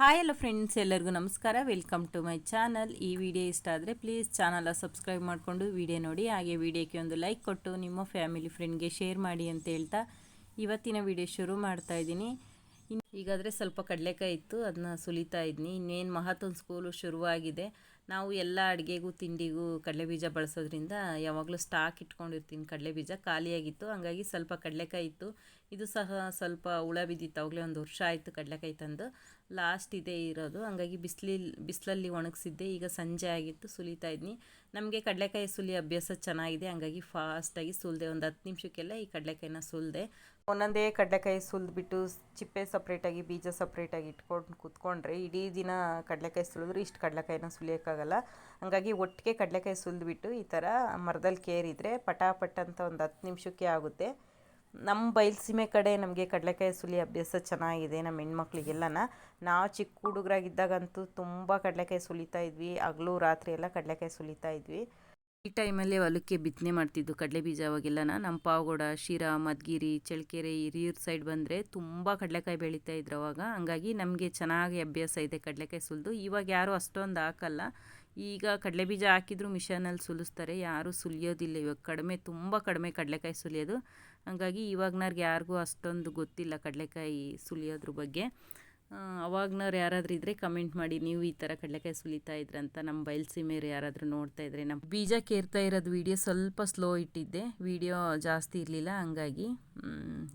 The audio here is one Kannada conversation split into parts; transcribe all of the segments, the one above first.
ಹಾಯ್ ಎಲ್ಲ ಫ್ರೆಂಡ್ಸ್ ಎಲ್ಲರಿಗೂ ನಮಸ್ಕಾರ. ವೆಲ್ಕಮ್ ಟು ಮೈ ಚಾನಲ್ ಈ ವಿಡಿಯೋ ಇಷ್ಟ ಆದರೆ ಪ್ಲೀಸ್ ಚಾನಲ ಸಬ್ಸ್ಕ್ರೈಬ್ ಮಾಡಿಕೊಂಡು ವಿಡಿಯೋ ನೋಡಿ. ಹಾಗೆ ವಿಡಿಯೋಕ್ಕೆ ಒಂದು ಲೈಕ್ ಕೊಟ್ಟು ನಿಮ್ಮ ಫ್ಯಾಮಿಲಿ ಫ್ರೆಂಡ್ಗೆ ಶೇರ್ ಮಾಡಿ ಅಂತ ಹೇಳ್ತಾ ಇವತ್ತಿನ ವಿಡಿಯೋ ಶುರು ಮಾಡ್ತಾ ಇದ್ದೀನಿ. ಈಗಾದರೆ ಸ್ವಲ್ಪ ಕಡಲೆಕಾಯಿ ಇತ್ತು. ಅದನ್ನ ಸುಲಿತಾ ಇದ್ದೀನಿ ಇನ್ನೇನು ಮಹತ್ವದ ಸ್ಕೂಲು ಶುರುವಾಗಿದೆ. ನಾವು ಎಲ್ಲ ಅಡುಗೆಗೂ, ತಿಂಡಿಗೂ ಕಡಲೆ ಬೀಜ ಬಳಸೋದ್ರಿಂದ ಯಾವಾಗಲೂ ಸ್ಟಾಕ್ ಇಟ್ಕೊಂಡಿರ್ತೀನಿ. ಕಡಲೆ ಬೀಜ ಖಾಲಿಯಾಗಿತ್ತು. ಹಾಗಾಗಿ ಸ್ವಲ್ಪ ಕಡಲೆಕಾಯಿ ಇತ್ತು. ಇದು ಸಹ ಸ್ವಲ್ಪ ಹುಳ ಬಿದ್ದಿತ್ತು. ಅವಾಗಲೇ ಒಂದು ವರ್ಷ ಆಯಿತು ಕಡಲೆಕಾಯಿ ತಂದು. ಲಾಸ್ಟ್ ಇದೆ ಇರೋದು. ಹಂಗಾಗಿ ಬಿಸಿಲಿ, ಬಿಸಿಲಲ್ಲಿ ಒಣಗಿಸಿದ್ದೆ. ಈಗ ಸಂಜೆ ಆಗಿತ್ತು, ಸುಲಿತಾ ಇದ್ನಿ. ನಮಗೆ ಕಡಲೆಕಾಯಿ ಸುಲಿ ಅಭ್ಯಾಸ ಚೆನ್ನಾಗಿದೆ. ಹಂಗಾಗಿ ಫಾಸ್ಟಾಗಿ ಸುಲಿದೆ. ಒಂದು ಹತ್ತು ನಿಮಿಷಕ್ಕೆಲ್ಲ ಈ ಕಡಲೆಕಾಯಿನ ಸುಲಿದೆ. ಒಂದೊಂದೇ ಕಡಲೆಕಾಯಿ ಸುಲಿದ್ಬಿಟ್ಟು ಚಿಪ್ಪೆ ಸಪ್ರೇಟಾಗಿ ಬೀಜ ಸಪ್ರೇಟಾಗಿ ಇಟ್ಕೊಂಡು ಕುತ್ಕೊಂಡ್ರೆ ಇಡೀ ದಿನ ಕಡಲೆಕಾಯಿ ಸುಲಿದ್ರೆ ಇಷ್ಟು ಕಡಲೆಕಾಯಿನ ಸುಲಿಯೋಕ್ಕಾಗಲ್ಲ. ಹಂಗಾಗಿ ಒಟ್ಟಿಗೆ ಕಡಲೆಕಾಯಿ ಸುಲಿದ್ಬಿಟ್ಟು ಈ ಥರ ಮರದಲ್ಲಿ ಕೇರಿದರೆ ಪಟಾಪಟ್ ಅಂತ ಒಂದು ಹತ್ತು ನಿಮಿಷಕ್ಕೆ ಆಗುತ್ತೆ. ನಮ್ಮ ಬಯಲುಸೀಮೆ ಕಡೆ ನಮಗೆ ಕಡಲೆಕಾಯಿ ಸುಲಿ ಅಭ್ಯಾಸ ಚೆನ್ನಾಗಿದೆ ನಮ್ಮ ಹೆಣ್ಮಕ್ಳಿಗೆಲ್ಲನ. ನಾವು ಚಿಕ್ಕ ಹುಡುಗರಾಗಿದ್ದಾಗಂತೂ ತುಂಬ ಕಡಲೆಕಾಯಿ ಸುಲಿತಾ ಇದ್ವಿ. ಹಗಲು, ರಾತ್ರಿ ಎಲ್ಲ ಕಡಲೆಕಾಯಿ ಸುಲಿತಾ ಇದ್ವಿ. ಈ ಟೈಮಲ್ಲಿ ಹೊಲಕ್ಕೆ ಬಿತ್ತನೆ ಮಾಡ್ತಿದ್ದು ಕಡಲೆ ಬೀಜ ಅವಾಗೆಲ್ಲನ. ನಮ್ಮ ಪಾವಗೌಡ, ಶಿರಾ, ಮದ್ಗಿರಿ, ಚಳ್ಳಕೆರೆ ಹಿರಿಯೂರು ಸೈಡ್ ಬಂದರೆ ತುಂಬ ಕಡಲೆಕಾಯಿ ಬೆಳೀತಾ ಇದ್ರು ಅವಾಗ. ಹಂಗಾಗಿ ನಮಗೆ ಚೆನ್ನಾಗಿ ಅಭ್ಯಾಸ ಇದೆ ಕಡಲೆಕಾಯಿ ಸುಲಿದು. ಇವಾಗ ಯಾರೂ ಅಷ್ಟೊಂದು ಹಾಕಲ್ಲ. ಈಗ ಕಡಲೆ ಬೀಜ ಹಾಕಿದ್ರು ಮಿಷನಲ್ಲಿ ಸುಲಿಸ್ತಾರೆ. ಯಾರೂ ಸುಲಿಯೋದಿಲ್ಲ. ಇವಾಗ ಕಡಿಮೆ, ತುಂಬ ಕಡಿಮೆ ಕಡಲೆಕಾಯಿ ಸುಲಿಯೋದು. ಹಾಗಾಗಿ ಇವಾಗ್ನವ್ರಿಗೆ ಯಾರಿಗೂ ಅಷ್ಟೊಂದು ಗೊತ್ತಿಲ್ಲ ಕಡಲೆಕಾಯಿ ಸುಲಿಯೋದ್ರ ಬಗ್ಗೆ. ಅವಾಗ್ನವ್ರು ಯಾರಾದರೂ ಇದ್ದರೆ ಕಮೆಂಟ್ ಮಾಡಿ, ನೀವು ಈ ಥರ ಕಡಲೆಕಾಯಿ ಸುಲಿತಾ ಇದ್ರಂತ ನಮ್ಮ ಬಯಲ್ಸೀಮೆಯರು ಯಾರಾದರೂ ನೋಡ್ತಾ ಇದ್ರೆ ನಮ್ಮ ಬೀಜ ಕೇರ್ತಾ ಇರೋದು ವೀಡಿಯೋ ಸ್ವಲ್ಪ ಸ್ಲೋ ಇಟ್ಟಿದ್ದೆ. ವೀಡಿಯೋ ಜಾಸ್ತಿ ಇರಲಿಲ್ಲ, ಹಂಗಾಗಿ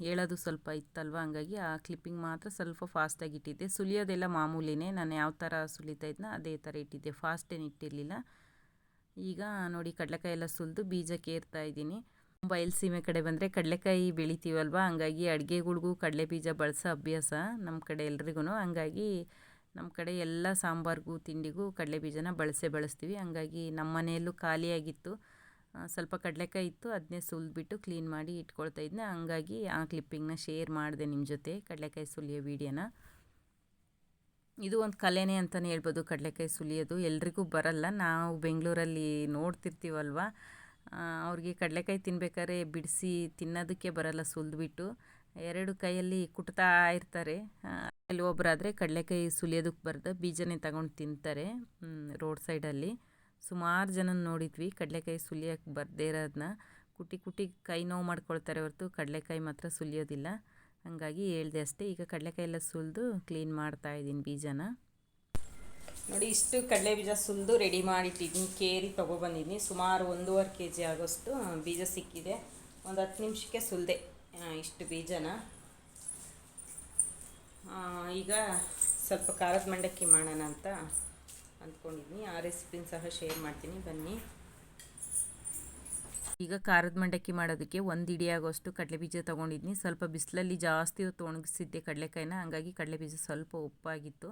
ಹೇಳೋದು ಸ್ವಲ್ಪ ಇತ್ತಲ್ವ? ಹಂಗಾಗಿ ಆ ಕ್ಲಿಪ್ಪಿಂಗ್ ಮಾತ್ರ ಸ್ವಲ್ಪ ಫಾಸ್ಟಾಗಿ ಇಟ್ಟಿದ್ದೆ. ಸುಲಿಯೋದೆಲ್ಲ ಮಾಮೂಲಿನೇ. ನಾನು ಯಾವ ಥರ ಸುಲಿತಾ ಇದ್ನ ಅದೇ ಥರ ಇಟ್ಟಿದ್ದೆ. ಫಾಸ್ಟ್ ಏನು ಇಟ್ಟಿರಲಿಲ್ಲ. ಈಗ ನೋಡಿ ಕಡಲೆಕಾಯಿ ಎಲ್ಲ ಸುಲಿದು ಬೀಜ ಕೇರ್ತಾ ಇದ್ದೀನಿ. ಬಯಲು ಕಡೆ ಬಂದರೆ ಕಡಲೆಕಾಯಿ ಬೆಳಿತೀವಲ್ವ? ಹಂಗಾಗಿ ಅಡುಗೆಗಳ್ಗೂ ಕಡಲೆ ಬೀಜ ಬಳಸೋ ಅಭ್ಯಾಸ ನಮ್ಮ ಕಡೆ ಎಲ್ರಿಗೂ ಹಂಗಾಗಿ ನಮ್ಮ ಕಡೆ ಎಲ್ಲ ಸಾಂಬಾರಿಗೂ, ತಿಂಡಿಗೂ ಕಡಲೆ ಬೀಜನ ಬಳಸೇ ಬಳಸ್ತೀವಿ. ಹಂಗಾಗಿ ನಮ್ಮ ಮನೆಯಲ್ಲೂ ಖಾಲಿಯಾಗಿತ್ತು. ಸ್ವಲ್ಪ ಕಡಲೆಕಾಯಿ ಇತ್ತು ಅದನ್ನೇ ಸುಲಿದ್ಬಿಟ್ಟು ಕ್ಲೀನ್ ಮಾಡಿ ಇಟ್ಕೊಳ್ತಾ ಇದ್ನ. ಹಂಗಾಗಿ ಆ ಕ್ಲಿಪ್ಪಿಂಗ್ನ ಶೇರ್ ಮಾಡಿದೆ ನಿಮ್ಮ ಜೊತೆ ಕಡಲೆಕಾಯಿ ಸುಲಿಯೋ ವೀಡಿಯೋನ. ಇದು ಒಂದು ಕಲೆನೇ ಅಂತಲೇ ಹೇಳ್ಬೋದು ಕಡಲೆಕಾಯಿ ಸುಲಿಯೋದು. ಎಲ್ರಿಗೂ ಬರಲ್ಲ. ನಾವು ಬೆಂಗಳೂರಲ್ಲಿ ನೋಡ್ತಿರ್ತೀವಲ್ವ? ಅವ್ರಿಗೆ ಕಡಲೆಕಾಯಿ ತಿನ್ಬೇಕಾದ್ರೆ ಬಿಡಿಸಿ ತಿನ್ನೋದಕ್ಕೆ ಬರಲ್ಲ ಸುಲಿದ್ಬಿಟ್ಟು. ಎರಡು ಕೈಯಲ್ಲಿ ಕುಟ್ತಾ ಇರ್ತಾರೆ. ಅಲ್ಲಿ ಒಬ್ಬರಾದರೆ ಕಡಲೆಕಾಯಿ ಸುಲಿಯೋದಕ್ಕೆ ಬರ್ದು ಬೀಜನೇ ತಗೊಂಡು ತಿಂತಾರೆ ರೋಡ್ ಸೈಡಲ್ಲಿ. ಸುಮಾರು ಜನ ನೋಡಿದ್ವಿ ಕಡಲೆಕಾಯಿ ಸುಲಿಯೋಕ್ಕೆ ಬರದೇ ಇರೋದನ್ನ ಕುಟಿ ಕುಟಿ ಕೈ ನೋವು ಮಾಡ್ಕೊಳ್ತಾರೆ ಹೊರತು ಕಡಲೆಕಾಯಿ ಮಾತ್ರ ಸುಲಿಯೋದಿಲ್ಲ. ಹಾಗಾಗಿ ಹೇಳ್ದೆ ಅಷ್ಟೇ, ಈಗ ಕಡಲೆಕಾಯಿ ಎಲ್ಲ ಸುಲಿದು ಕ್ಲೀನ್ ಮಾಡ್ತಾಯಿದ್ದೀನಿ ಬೀಜನ. ನೋಡಿ, ಇಷ್ಟು ಕಡಲೆ ಬೀಜ ಸುಲಿದು ರೆಡಿ ಮಾಡಿಟ್ಟಿದ್ದೀನಿ. ಕೇರಿ ತೊಗೊಬಂದಿದ್ದೀನಿ. ಸುಮಾರು ಒಂದೂವರೆ ಕೆ ಜಿ ಆಗೋಷ್ಟು ಬೀಜ ಸಿಕ್ಕಿದೆ. ಒಂದು ಹತ್ತು ನಿಮಿಷಕ್ಕೆ ಸುಲಿದೆ ಇಷ್ಟು ಬೀಜನ. ಈಗ ಸ್ವಲ್ಪ ಖಾರದ ಮಂಡಕ್ಕಿ ಮಾಡೋಣ ಅಂತ ಅಂದ್ಕೊಂಡಿದ್ದೀನಿ. ಆ ರೆಸಿಪಿನ ಸಹ ಶೇರ್ ಮಾಡ್ತೀನಿ. ಬನ್ನಿ. ಈಗ ಖಾರದ ಮಂಡಕ್ಕಿ ಮಾಡೋದಕ್ಕೆ ಒಂದು ಇಡಿಯಾಗೋಷ್ಟು ಕಡಲೆ ಬೀಜ ತೊಗೊಂಡಿದ್ದೀನಿ. ಸ್ವಲ್ಪ ಬಿಸಿಲಲ್ಲಿ ಜಾಸ್ತಿ ಹೊತ್ತು ಒಣಗಿಸಿದ್ದೆ ಕಡಲೆಕಾಯಿನ, ಹಂಗಾಗಿ ಕಡಲೆ ಬೀಜ ಸ್ವಲ್ಪ ಉಪ್ಪಾಗಿತ್ತು.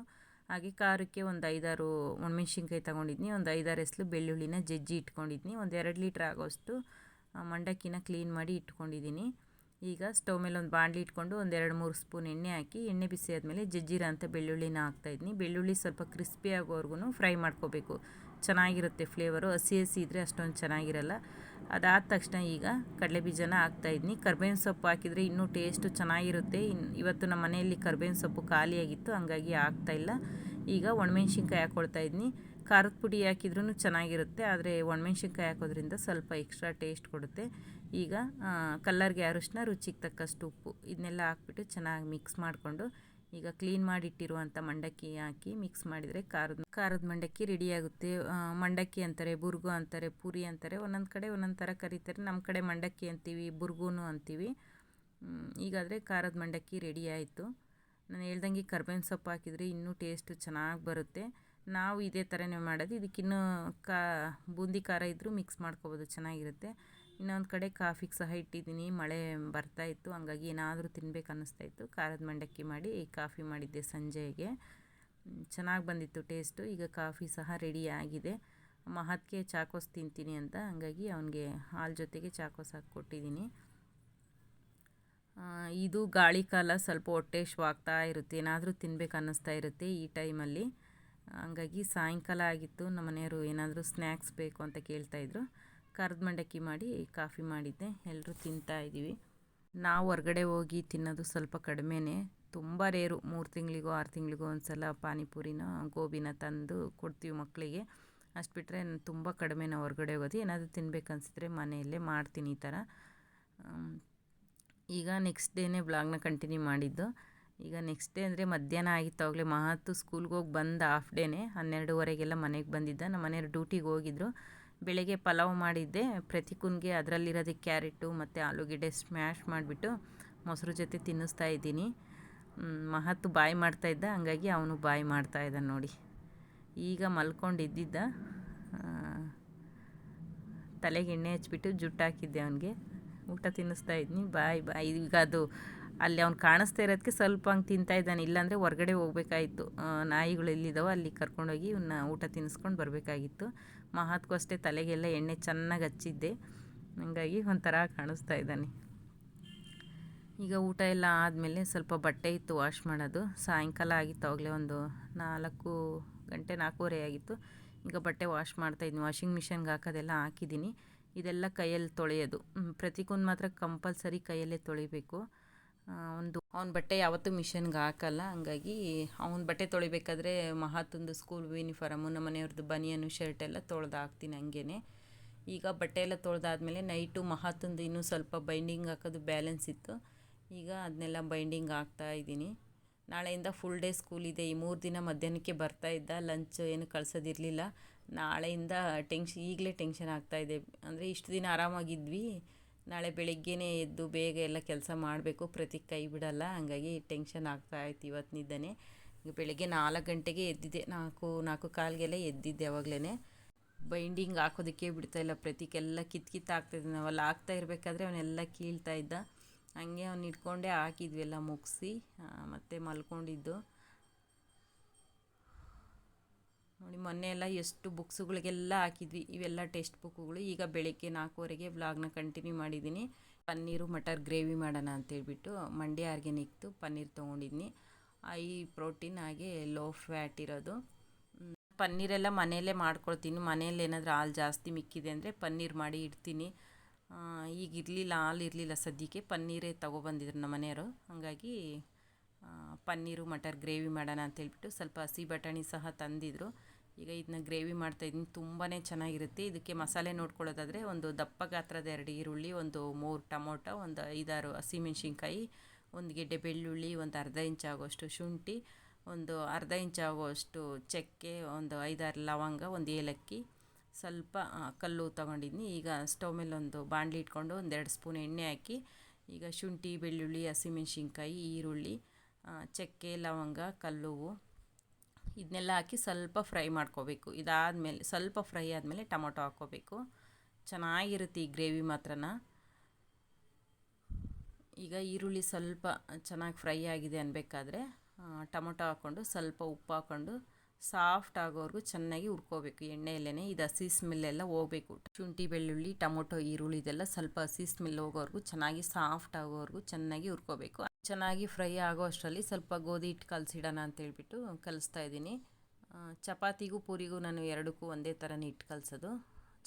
ಹಾಗೆ ಖಾರಕ್ಕೆ ಒಂದು ಐದಾರು ಒಣಮೆಣ್ಸಿನ್ಕಾಯಿ ತೊಗೊಂಡಿದ್ನಿ, ಒಂದು ಐದಾರು ಎಸ್ಲು ಬೆಳ್ಳುಳ್ಳಿನ ಜಜ್ಜಿ ಇಟ್ಕೊಂಡಿದ್ನಿ, ಒಂದು ಎರಡು ಲೀಟ್ರ್ ಆಗೋಷ್ಟು ಮಂಡಕ್ಕಿನ ಕ್ಲೀನ್ ಮಾಡಿ ಇಟ್ಕೊಂಡಿದ್ದೀನಿ. ಈಗ ಸ್ಟವ್ ಮೇಲೆ ಒಂದು ಬಾಣಲಿ ಇಟ್ಕೊಂಡು ಒಂದು ಎರಡು ಮೂರು ಸ್ಪೂನ್ ಎಣ್ಣೆ ಹಾಕಿ, ಎಣ್ಣೆ ಬಿಸಿ ಆದಮೇಲೆ ಜಜ್ಜಿರ ಅಂತ ಬೆಳ್ಳುಳ್ಳಿನ ಹಾಕ್ತಾಯಿದ್ನಿ ಬೆಳ್ಳುಳ್ಳಿ ಸ್ವಲ್ಪ ಕ್ರಿಸ್ಪಿ ಆಗೋವರೆಗೂ ಫ್ರೈ ಮಾಡ್ಕೋಬೇಕು. ಚೆನ್ನಾಗಿರುತ್ತೆ ಫ್ಲೇವರು ಹಸಿ ಹಸಿ ಇದ್ದರೆ ಅಷ್ಟೊಂದು ಚೆನ್ನಾಗಿರಲ್ಲ. ಅದಾದ ತಕ್ಷಣ ಈಗ ಕಡಲೆ ಬೀಜನ ಹಾಕ್ತಾಯಿದ್ನಿ ಕರ್ಬೇವಿನ ಸೊಪ್ಪು ಹಾಕಿದರೆ ಇನ್ನೂ ಟೇಸ್ಟು ಚೆನ್ನಾಗಿರುತ್ತೆ. ಇನ್ನು ಇವತ್ತು ನಮ್ಮ ಮನೆಯಲ್ಲಿ ಕರ್ಬೇವಿನ ಸೊಪ್ಪು ಖಾಲಿಯಾಗಿತ್ತು ಹಂಗಾಗಿ ಹಾಕ್ತಾಯಿಲ್ಲ ಈಗ ಒಣಮೆಣ್ಸಿನ್ಕಾಯಿ ಹಾಕ್ಕೊಳ್ತಾ ಇದ್ನಿ. ಖಾರದ ಪುಡಿ ಹಾಕಿದ್ರೂ ಚೆನ್ನಾಗಿರುತ್ತೆ, ಆದರೆ ಒಣಮೆಣ್ಸಿನ್ಕಾಯಿ ಹಾಕೋದ್ರಿಂದ ಸ್ವಲ್ಪ ಎಕ್ಸ್ಟ್ರಾ ಟೇಸ್ಟ್ ಕೊಡುತ್ತೆ. ಈಗ ಕಲ್ಲರ್ಗೆ ಅರಿಶಿನ, ರುಚಿಗೆ ತಕ್ಕಷ್ಟು ಉಪ್ಪು. ಇದನ್ನೆಲ್ಲ ಹಾಕ್ಬಿಟ್ಟು ಚೆನ್ನಾಗಿ ಮಿಕ್ಸ್ ಮಾಡಿಕೊಂಡು ಈಗ ಕ್ಲೀನ್ ಮಾಡಿಟ್ಟಿರುವಂಥ ಮಂಡಕ್ಕಿ ಹಾಕಿ ಮಿಕ್ಸ್ ಮಾಡಿದರೆ ಖಾರದ ಖಾರದ ಮಂಡಕ್ಕಿ ರೆಡಿಯಾಗುತ್ತೆ ಮಂಡಕ್ಕಿ ಅಂತಾರೆ, ಬುರ್ಗು ಅಂತಾರೆ, ಪೂರಿ ಅಂತಾರೆ. ಒಂದೊಂದು ಕಡೆ ಒಂದೊಂದು ಥರ ಕರೀತಾರೆ. ನಮ್ಮ ಕಡೆ ಮಂಡಕ್ಕಿ ಅಂತೀವಿ, ಬುರ್ಗೂನು ಅಂತೀವಿ. ಈಗಾದರೆ ಖಾರದ ಮಂಡಕ್ಕಿ ರೆಡಿ ಆಯಿತು. ನಾನು ಹೇಳ್ದಂಗೆ ಕರ್ಬೇವಿನ ಸೊಪ್ಪು ಹಾಕಿದರೆ ಇನ್ನೂ ಟೇಸ್ಟು ಚೆನ್ನಾಗಿ ಬರುತ್ತೆ. ನಾವು ಇದೇ ಥರನೇ ಮಾಡೋದು. ಇದಕ್ಕಿನ್ನೂ ಕಾ, ಬೂಂದಿ ಖಾರ ಇದ್ದರೂ ಮಿಕ್ಸ್ ಮಾಡ್ಕೋಬೋದು. ಚೆನ್ನಾಗಿರುತ್ತೆ. ಇನ್ನೊಂದು ಕಡೆ ಕಾಫಿಗೆ ಸಹ ಇಟ್ಟಿದ್ದೀನಿ. ಮಳೆ ಬರ್ತಾ ಇತ್ತು, ಹಂಗಾಗಿ ಏನಾದರೂ ತಿನ್ಬೇಕು ಅನ್ನಿಸ್ತಾಯಿತ್ತು ಖಾರದ ಮಂಡಕ್ಕಿ ಮಾಡಿ ಕಾಫಿ ಮಾಡಿದ್ದೆ ಸಂಜೆಗೆ. ಚೆನ್ನಾಗಿ ಬಂದಿತ್ತು ಟೇಸ್ಟು. ಈಗ ಕಾಫಿ ಸಹ ರೆಡಿ ಆಗಿದೆ. ಮಹತ್ಗೆ ಚಾಕೋಸ್ ತಿಂತೀನಿ ಅಂತ, ಹಂಗಾಗಿ ಅವನಿಗೆ ಹಾಲು ಜೊತೆಗೆ ಚಾಕೋಸ್ ಹಾಕಿ ಕೊಟ್ಟಿದ್ದೀನಿ. ಇದು ಗಾಳಿ ಕಾಲ ಸ್ವಲ್ಪ ಹೊಟ್ಟೆ ಆಗ್ತಾ ಇರುತ್ತೆ. ಏನಾದರೂ ತಿನ್ಬೇಕು ಅನ್ನಿಸ್ತಾ ಇರುತ್ತೆ ಈ ಟೈಮಲ್ಲಿ. ಹಂಗಾಗಿ ಸಾಯಂಕಾಲ ಆಗಿತ್ತು. ನಮ್ಮ ಮನೆಯವರು ಏನಾದರೂ ಸ್ನ್ಯಾಕ್ಸ್ ಬೇಕು ಅಂತ ಕೇಳ್ತಾಯಿದ್ರು ಕರ್ದ ಮಂಡಕ್ಕಿ ಮಾಡಿ ಕಾಫಿ ಮಾಡಿದ್ದೆ. ಎಲ್ಲರೂ ತಿಂತಾ ಇದ್ದೀವಿ. ನಾವು ಹೊರಗಡೆ ಹೋಗಿ ತಿನ್ನೋದು ಸ್ವಲ್ಪ ಕಡಿಮೆನೇ. ತುಂಬ ರೇರು. ಮೂರು ತಿಂಗಳಿಗೋ, ಆರು ತಿಂಗಳಿಗೋ ಒಂದು ಸಲ ಪಾನಿಪುರಿನ ಗೋಬಿನ ತಂದು ಕೊಡ್ತೀವಿ ಮಕ್ಕಳಿಗೆ ಅಷ್ಟು ಬಿಟ್ಟರೆ ತುಂಬ ಕಡಿಮೆ ನಾವು ಹೊರಗಡೆ ಹೋಗೋದು. ಏನಾದರೂ ತಿನ್ಬೇಕು ಮನೆಯಲ್ಲೇ ಮಾಡ್ತೀನಿ ಈ ಥರ. ಈಗ ನೆಕ್ಸ್ಟ್ ಡೇನೇ ಬ್ಲಾಗ್ನ ಕಂಟಿನ್ಯೂ ಮಾಡಿದ್ದು. ಈಗ ನೆಕ್ಸ್ಟ್ ಡೇ ಅಂದರೆ ಮಧ್ಯಾಹ್ನ ಆಗಿತ್ತು ಆಗಲೇ ಮಹತ್ತು ಸ್ಕೂಲ್ಗೆ ಹೋಗಿ ಬಂದ ಹಾಫ್ ಡೇನೇ ಹನ್ನೆರಡುವರೆಗೆಲ್ಲ ಮನೆಗೆ ಬಂದಿದ್ದ. ನಮ್ಮ ಮನೆಯವ್ರು ಡ್ಯೂಟಿಗೆ ಹೋಗಿದ್ರು. ಬೆಳಗ್ಗೆ ಪಲಾವ್ ಮಾಡಿದ್ದೆ. ಪ್ರತಿಕುನ್ಗೆ ಅದರಲ್ಲಿರೋದೇ ಕ್ಯಾರೆಟು ಮತ್ತು ಆಲೂಗೆಡ್ಡೆ ಸ್ಮ್ಯಾಶ್ ಮಾಡಿಬಿಟ್ಟು ಮೊಸರು ಜೊತೆ ತಿನ್ನಿಸ್ತಾ ಇದ್ದೀನಿ. ಮಹತ್ತು ಬಾಯಿ ಮಾಡ್ತಾಯಿದ್ದ ಹಂಗಾಗಿ ಅವನು ಬಾಯಿ ಮಾಡ್ತಾಯಿದ್ದ ನೋಡಿ. ಈಗ ಮಲ್ಕೊಂಡು ಇದ್ದಿದ್ದ ತಲೆಗೆ ಎಣ್ಣೆ ಹಚ್ಚಿಬಿಟ್ಟು ಜುಟ್ಟು ಹಾಕಿದ್ದೆ ಅವನಿಗೆ. ಊಟ ತಿನ್ನಿಸ್ತಾ ಇದ್ನಿ ಬಾಯ್ ಬಾಯ್. ಈಗ ಅದು ಅಲ್ಲಿ ಅವ್ನು ಕಾಣಿಸ್ತಾ ಇರೋದಕ್ಕೆ ಸ್ವಲ್ಪ ಹಂಗೆ ತಿಂತಾ ಇದ್ದಾನೆ. ಇಲ್ಲಾಂದರೆ ಹೊರಗಡೆ ಹೋಗಬೇಕಾಗಿತ್ತು ನಾಯಿಗಳು ಎಲ್ಲಿದ್ದಾವೋ ಅಲ್ಲಿ ಕರ್ಕೊಂಡೋಗಿ ಇವನ್ನ ಊಟ ತಿನ್ನಿಸ್ಕೊಂಡು ಬರಬೇಕಾಗಿತ್ತು. ಮಹಾತ್ಗೂ ಅಷ್ಟೇ ತಲೆಗೆಲ್ಲ ಎಣ್ಣೆ ಚೆನ್ನಾಗಿ ಹಚ್ಚಿದ್ದೆ. ಹಂಗಾಗಿ ಒಂಥರ ಕಾಣಿಸ್ತಾ ಇದ್ದಾನೆ. ಈಗ ಊಟ ಎಲ್ಲ ಆದಮೇಲೆ ಸ್ವಲ್ಪ ಬಟ್ಟೆ ಇತ್ತು ವಾಶ್ ಮಾಡೋದು. ಸಾಯಂಕಾಲ ಆಗಿತ್ತು ಆಗಲೇ ಒಂದು ನಾಲ್ಕು ಗಂಟೆ, ನಾಲ್ಕೂವರೆ ಆಗಿತ್ತು. ಈಗ ಬಟ್ಟೆ ವಾಶ್ ಮಾಡ್ತಾಯಿದ್ದೀನಿ ವಾಷಿಂಗ್ ಮಿಷನ್ಗೆ ಹಾಕೋದೆಲ್ಲ ಹಾಕಿದ್ದೀನಿ. ಇದೆಲ್ಲ ಕೈಯಲ್ಲಿ ತೊಳೆಯೋದು. ಪ್ರತಿಕೊಂದು ಮಾತ್ರ ಕಂಪಲ್ಸರಿ ಕೈಯಲ್ಲೇ ತೊಳಿಬೇಕು. ಒಂದು ಅವ್ನ ಬಟ್ಟೆ ಯಾವತ್ತೂ ಮಿಷನ್ಗೆ ಹಾಕಲ್ಲ. ಹಂಗಾಗಿ ಅವ್ನ ಬಟ್ಟೆ ತೊಳಿಬೇಕಾದ್ರೆ ಮಹಾತಂದು ಸ್ಕೂಲ್ ಯೂನಿಫಾರಮು, ನಮ್ಮ ಮನೆಯವ್ರದ್ದು ಬನಿಯನು, ಶರ್ಟ್ ಎಲ್ಲ ತೊಳೆದು ಹಾಕ್ತೀನಿ ಹಂಗೇ ಈಗ ಬಟ್ಟೆ ಎಲ್ಲ ತೊಳೆದಾದ್ಮೇಲೆ ನೈಟು ಮಹಾತಂದು ಇನ್ನೂ ಸ್ವಲ್ಪ ಬೈಂಡಿಂಗ್ ಹಾಕೋದು ಬ್ಯಾಲೆನ್ಸ್ ಇತ್ತು. ಈಗ ಅದನ್ನೆಲ್ಲ ಬೈಂಡಿಂಗ್ ಹಾಕ್ತಾ ಇದ್ದೀನಿ. ನಾಳೆಯಿಂದ ಫುಲ್ ಡೇ ಸ್ಕೂಲ್ ಇದೆ. ಈ ಮೂರು ದಿನ ಮಧ್ಯಾಹ್ನಕ್ಕೆ ಬರ್ತಾ ಇದ್ದ. ಲಂಚ್ ಏನು ಕಳ್ಸೋದಿರಲಿಲ್ಲ. ನಾಳೆಯಿಂದ ಟೆನ್ಷನ್ ಈಗಲೇ ಟೆನ್ಷನ್ ಆಗ್ತಾಯಿದೆ ಅಂದರೆ ಇಷ್ಟು ದಿನ ಆರಾಮಾಗಿದ್ವಿ. ನಾಳೆ ಬೆಳಿಗ್ಗೆನೇ ಎದ್ದು ಬೇಗ ಎಲ್ಲ ಕೆಲಸ ಮಾಡಬೇಕು. ಪ್ರತಿ ಕೈ ಬಿಡಲ್ಲ. ಹಂಗಾಗಿ ಟೆನ್ಷನ್ ಆಗ್ತಾ ಇವತ್ತು ನಿದ್ದನೆ. ಬೆಳಿಗ್ಗೆ ನಾಲ್ಕು ಗಂಟೆಗೆ ಎದ್ದಿದ್ದೆ. ನಾಲ್ಕು ನಾಲ್ಕು ಕಾಲಿಗೆಲ್ಲ ಎದ್ದಿದ್ದೆ ಅವಾಗಲೇ ಬೈಂಡಿಂಗ್ ಹಾಕೋದಕ್ಕೆ ಬಿಡ್ತಾಯಿಲ್ಲ ಪ್ರತಿಕೆಲ್ಲ ಕಿತ್ ಕಿತ್ತು ಆಗ್ತಾಯಿದ್ದೆ ನಾವಲ್ಲಿ ಹಾಕ್ತಾ ಇರಬೇಕಾದ್ರೆ ಅವನ್ನೆಲ್ಲ ಕೀಳ್ತಾ ಇದ್ದ. ಹಂಗೆ ಅವ್ನು ಇಟ್ಕೊಂಡೇ ಹಾಕಿದ್ವಿ ಎಲ್ಲ ಮುಗಿಸಿ ಮತ್ತು ಮಲ್ಕೊಂಡಿದ್ದು. ನೋಡಿ, ಮೊನ್ನೆ ಎಲ್ಲ ಎಷ್ಟು ಬುಕ್ಸುಗಳಿಗೆಲ್ಲ ಹಾಕಿದ್ವಿ. ಇವೆಲ್ಲ ಟೆಸ್ಟ್ ಬುಕ್ಗಳು. ಈಗ ಬೆಳಗ್ಗೆ ನಾಲ್ಕುವರೆಗೆ ವ್ಲಾಗ್ನ ಕಂಟಿನ್ಯೂ ಮಾಡಿದ್ದೀನಿ. ಪನ್ನೀರು, ಮಟರ್ ಗ್ರೇವಿ ಮಾಡೋಣ ಅಂತೇಳ್ಬಿಟ್ಟು ಮಂಡ್ಯ ಆರ್ಗ್ಯಾನಿಕ್ದು ಪನ್ನೀರ್ ತೊಗೊಂಡಿದ್ದೀನಿ ಐ ಪ್ರೋಟೀನ್, ಹಾಗೆ ಲೋ ಫ್ಯಾಟ್ ಇರೋದು. ಪನ್ನೀರೆಲ್ಲ ಮನೆಯಲ್ಲೇ ಮಾಡ್ಕೊಳ್ತೀನಿ. ಮನೆಯಲ್ಲಿ ಏನಾದರೂ ಹಾಲು ಜಾಸ್ತಿ ಮಿಕ್ಕಿದೆ ಅಂದರೆ ಪನ್ನೀರ್ ಮಾಡಿ ಇಡ್ತೀನಿ. ಈಗ ಇರಲಿಲ್ಲ, ಹಾಲು ಇರಲಿಲ್ಲ ಸದ್ಯಕ್ಕೆ. ಪನ್ನೀರೇ ತೊಗೊಬಂದಿದ್ರು ನಮ್ಮ ಮನೆಯವರು. ಹಾಗಾಗಿ ಪನ್ನೀರು, ಮಟರ್ ಗ್ರೇವಿ ಮಾಡೋಣ ಅಂತೇಳ್ಬಿಟ್ಟು ಸ್ವಲ್ಪ ಹಸಿ ಬಟಾಣಿ ಸಹ ತಂದಿದ್ರು. ಈಗ ಇದನ್ನ ಗ್ರೇವಿ ಮಾಡ್ತಾ ಮಾಡ್ತಾಯಿದ್ದೀನಿ ತುಂಬಾ ಚೆನ್ನಾಗಿರುತ್ತೆ. ಇದಕ್ಕೆ ಮಸಾಲೆ ನೋಡ್ಕೊಳ್ಳೋದಾದರೆ ಒಂದು ದಪ್ಪ ಗಾತ್ರದ ಎರಡು ಈರುಳ್ಳಿ, ಒಂದು ಮೂರು ಟೊಮೊಟೊ, ಒಂದು ಐದಾರು ಹಸಿಮೆಣ್ಸಿನ್ಕಾಯಿ ಒಂದು ಗೆಡ್ಡೆ ಬೆಳ್ಳುಳ್ಳಿ, ಒಂದು ಅರ್ಧ ಇಂಚ್ ಆಗೋಷ್ಟು ಶುಂಠಿ, ಒಂದು ಅರ್ಧ ಇಂಚ್ ಆಗುವಷ್ಟು ಚಕ್ಕೆ, ಒಂದು ಐದಾರು ಲವಂಗ, ಒಂದು ಏಲಕ್ಕಿ, ಸ್ವಲ್ಪ ಕಲ್ಲು ತೊಗೊಂಡಿದ್ದೀನಿ. ಈಗ ಸ್ಟವ್ ಮೇಲೆ ಒಂದು ಬಾಣಲಿ ಇಟ್ಕೊಂಡು ಒಂದೆರಡು ಸ್ಪೂನ್ ಎಣ್ಣೆ ಹಾಕಿ, ಈಗ ಶುಂಠಿ, ಬೆಳ್ಳುಳ್ಳಿ ಹಸಿಮೆಣ್ಸಿನ್ಕಾಯಿ ಈರುಳ್ಳಿ ಚಕ್ಕೆ, ಲವಂಗ, ಕಲ್ಲುವು ಇದನ್ನೆಲ್ಲ ಹಾಕಿ ಸ್ವಲ್ಪ ಫ್ರೈ ಮಾಡ್ಕೋಬೇಕು. ಇದಾದಮೇಲೆ ಸ್ವಲ್ಪ ಫ್ರೈ ಆದಮೇಲೆ ಟೊಮೊಟೊ ಹಾಕ್ಕೋಬೇಕು. ಚೆನ್ನಾಗಿರುತ್ತೆ ಈ ಗ್ರೇವಿ ಮಾತ್ರನ. ಈಗ ಈರುಳ್ಳಿ ಸ್ವಲ್ಪ ಚೆನ್ನಾಗಿ ಫ್ರೈ ಆಗಿದೆ ಅನ್ಬೇಕಾದ್ರೆ ಟೊಮೊಟೊ ಹಾಕ್ಕೊಂಡು ಸ್ವಲ್ಪ ಉಪ್ಪು ಹಾಕ್ಕೊಂಡು ಸಾಫ್ಟ್ ಆಗೋವರೆಗೂ ಚೆನ್ನಾಗಿ ಹುರ್ಕೋಬೇಕು. ಎಣ್ಣೆಯಲ್ಲೇ ಇದು ಹಸಿ ಸ್ಮೆಲ್ಲೆಲ್ಲ ಹೋಗ್ಬೇಕು. ಶುಂಠಿ, ಬೆಳ್ಳುಳ್ಳಿ, ಟೊಮೊಟೊ, ಈರುಳ್ಳಿ ಇದೆಲ್ಲ ಸ್ವಲ್ಪ ಹಸಿ ಸ್ಮೆಲ್ ಹೋಗೋವರೆಗೂ ಚೆನ್ನಾಗಿ ಸಾಫ್ಟ್ ಆಗೋವರೆಗೂ ಚೆನ್ನಾಗಿ ಹುರ್ಕೋಬೇಕು. ಚೆನ್ನಾಗಿ ಫ್ರೈ ಆಗೋ ಅಷ್ಟರಲ್ಲಿ ಸ್ವಲ್ಪ ಗೋಧಿ ಹಿಟ್ಟು ಕಲಸಿಡೋಣ ಅಂತೇಳ್ಬಿಟ್ಟು ಕಲಿಸ್ತಾ ಇದ್ದೀನಿ. ಚಪಾತಿಗೂ ಪೂರಿಗೂ ನಾನು ಎರಡಕ್ಕೂ ಒಂದೇ ಥರನೇ ಹಿಟ್ಟು ಕಲಸೋದು.